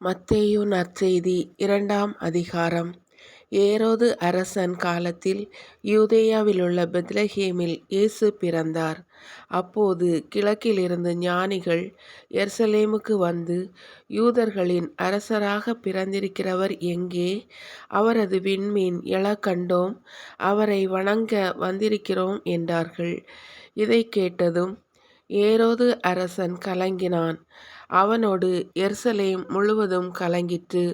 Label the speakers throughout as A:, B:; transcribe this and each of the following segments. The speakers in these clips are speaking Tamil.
A: மத்தேயு நற்செய்தி இரண்டாம் அதிகாரம் ஏரோது அரசன் காலத்தில் யூதேயாவிலுள்ள பெத்லஹேமில் இயேசு பிறந்தார். அப்போது கிழக்கிலிருந்து ஞானிகள் எர்சலேமுக்கு வந்து யூதர்களின் அரசராகப் பிறந்திருக்கிறவர் எங்கே? அவரது விண்மீன் எழ கண்டோம். அவரை வணங்க வந்திருக்கிறோம் என்றார்கள். இதை கேட்டதும் ஏரோது அரசன் கலங்கினான். அவனோடு எருசலேம் முழுவதும் கலங்கிற்று.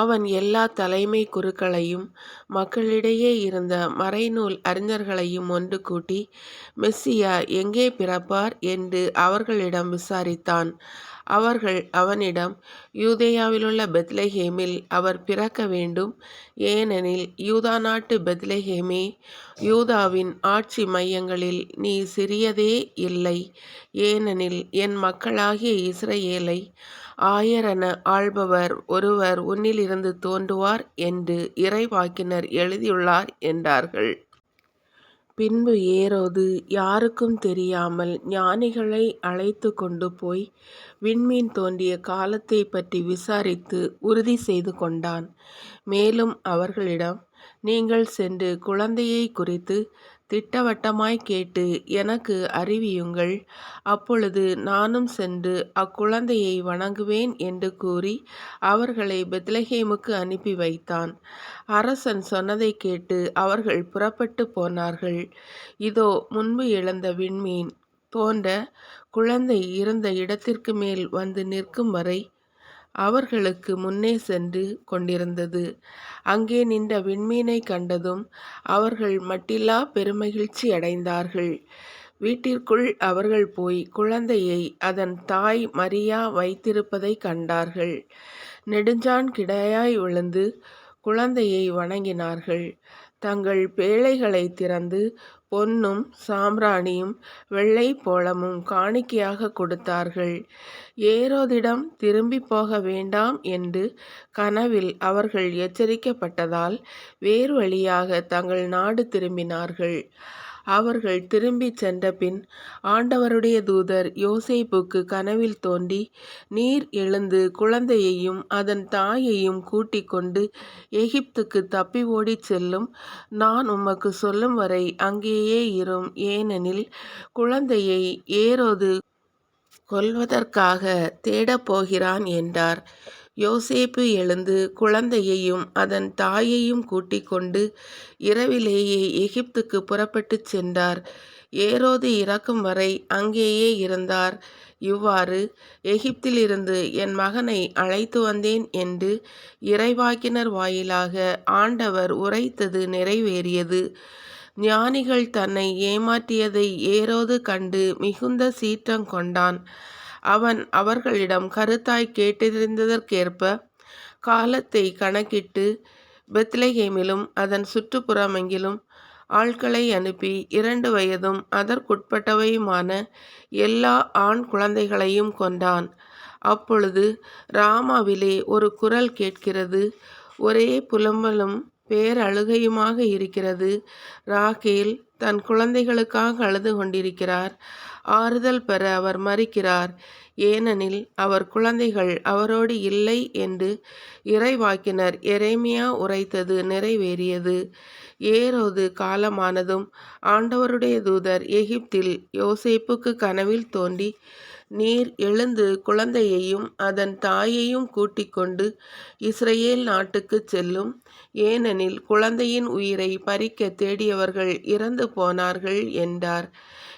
A: அவன் எல்லா தலைமை குருக்களையும் மக்களிடையே இருந்த மறைநூல் அறிஞர்களையும் ஒன்று கூட்டி மெஸ்ஸியா எங்கே பிறப்பார் என்று அவர்களிடம் விசாரித்தான். அவர்கள் அவனிடம் யூதேயாவிலுள்ள பெத்லஹேமில் அவர் பிறக்க வேண்டும். ஏனெனில் யூதா நாட்டு பெத்லஹேமே யூதாவின் ஆட்சி மையங்களில் நீ சிறியதே இல்லை. ஏனெனில் என் மக்களாகிய இஸ்ரேலை ஆயரென ஆள்பவர் ஒருவர் உன்னிலிருந்து தோன்றுவார் என்று இறைவாக்கினர் எழுதியுள்ளார் என்றார்கள். பின்பு ஏரோது யாருக்கும் தெரியாமல் ஞானிகளை அழைத்து கொண்டு போய் விண்மீன் தோன்றிய காலத்தை பற்றி விசாரித்து உறுதி செய்து கொண்டான். மேலும் அவர்களிடம் நீங்கள் சென்று குழந்தையை குறித்து திட்டவட்டமாய் கேட்டு எனக்கு அறிவியுங்கள். அப்பொழுது நானும் சென்று அக்குழந்தையை வணங்குவேன் என்று கூறி அவர்களை பெத்லஹேமுக்கு அனுப்பி வைத்தான். அரசன் சொன்னதைக் கேட்டு அவர்கள் புறப்பட்டு போனார்கள். இதோ முன்பு இழந்த விண்மீன் தோன்ற குழந்தை இருந்த இடத்திற்கு மேல் வந்து நிற்கும் வரை அவர்களுக்கு முன்னே சென்று கொண்டிருந்தது. அங்கே நின்ற விண்மீனைக் கண்டதும் அவர்கள் மட்டில்லா பெருமகிழ்ச்சி அடைந்தார்கள் வீட்டிற்குள் அவர்கள் போய் குழந்தையை அதன் தாய் மரியா வைத்திருப்பதை கண்டார்கள். நெடுஞ்சான் கிடையாய் விழுந்து குழந்தையை வணங்கினார்கள். தங்கள் பேழைகளைத் திறந்து பொன்னும் சாம்பிராணியும் வெள்ளை போளமும் காணிக்கையாக கொடுத்தார்கள். ஏரோதிடம் திரும்பிப் போக வேண்டாம் என்று கனவில் அவர்கள் எச்சரிக்கப்பட்டதால் வேறு வழியாக தங்கள் நாடு திரும்பினார்கள். அவர்கள் திரும்பிச் சென்றபின் ஆண்டவருடைய தூதர் யோசைப்புக்கு கனவில் தோன்றி நீர் எழுந்து குழந்தையையும் அதன் தாயையும் கூட்டிக் கொண்டு எகிப்துக்குத் தப்பி ஓடிச் செல்லும். நான் உமக்கு சொல்லும் வரை அங்கேயே இரும். ஏனெனில் குழந்தையை ஏரோது கொல்வதற்காக தேடப்போகிறான் என்றார். யோசேப்பு எழுந்து குழந்தையையும் அதன் தாயையும் கூட்டிக் கொண்டு இரவிலேயே எகிப்துக்கு புறப்பட்டுச் சென்றார். ஏரோது இறக்கும் வரை அங்கேயே இருந்தார். இவ்வாறு எகிப்திலிருந்து என் மகனை அழைத்து வந்தேன் என்று இறைவாக்கினர் வாயிலாக ஆண்டவர் உரைத்தது நிறைவேறியது. ஞானிகள் தன்னை ஏமாற்றியதை ஏரோது கண்டு மிகுந்த சீற்றம் கொண்டான். அவன் அவர்களிடம் கருத்தாய் கேட்டிருந்ததற்கேற்ப காலத்தை கணக்கிட்டு பெத்லகேமிலும் அதன் சுற்றுப்புறமெங்கிலும் ஆட்களை அனுப்பி இரண்டு வயதும் அதற்குட்பட்டவையுமான எல்லா ஆண் குழந்தைகளையும் கொண்டான் அப்பொழுது ராமாவிலே ஒரு குரல் கேட்கிறது ஒரே புலம்பலும் பேரழுகையுமாக இருக்கிறது. ராகேல் தன் குழந்தைகளுக்காக அழுது கொண்டிருக்கிறார். ஆறுதல் பெற அவர் மறுக்கிறார். ஏனெனில் அவர் குழந்தைகள் அவரோடு இல்லை என்று இறைவாக்கினர் எரேமியா உரைத்தது நிறைவேறியது. ஏரோது காலமானதும் ஆண்டவருடைய தூதர் எகிப்தில் யோசேப்புக்கு கனவில் தோன்றி நீர் எழுந்து குழந்தையையும் அதன் தாயையும் கூட்டிக் கொண்டு நாட்டுக்கு செல்லும். ஏனெனில் குழந்தையின் உயிரை பறிக்கத் தேடியவர்கள் இறந்து போனார்கள் என்றார்.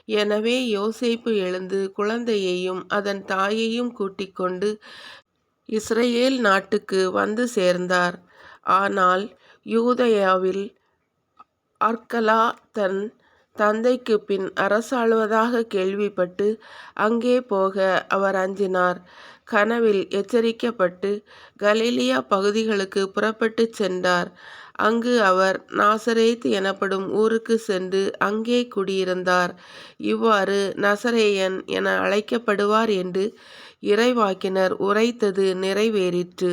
A: எனவே யோசேப்பு எழுந்து குழந்தையையும் அதன் தாயையும் கூட்டிக் கொண்டு நாட்டுக்கு வந்து சேர்ந்தார். ஆனால் யூதயாவில் அர்க்கலா தன் தந்தைக்கு பின் அரசாளுவதாக கேள்விப்பட்டு அங்கே போக அவர் அஞ்சினார். கனவில் எச்சரிக்கப்பட்டு கலீலியா பகுதிகளுக்கு புறப்பட்டுச் சென்றார். அங்கு அவர் நாசரேத் எனப்படும் ஊருக்கு சென்று அங்கே குடியிருந்தார். இவ்வாறு நசரேயன் என அழைக்கப்படுவார் என்று இறைவாக்கினர் உரைத்தது நிறைவேறிற்று.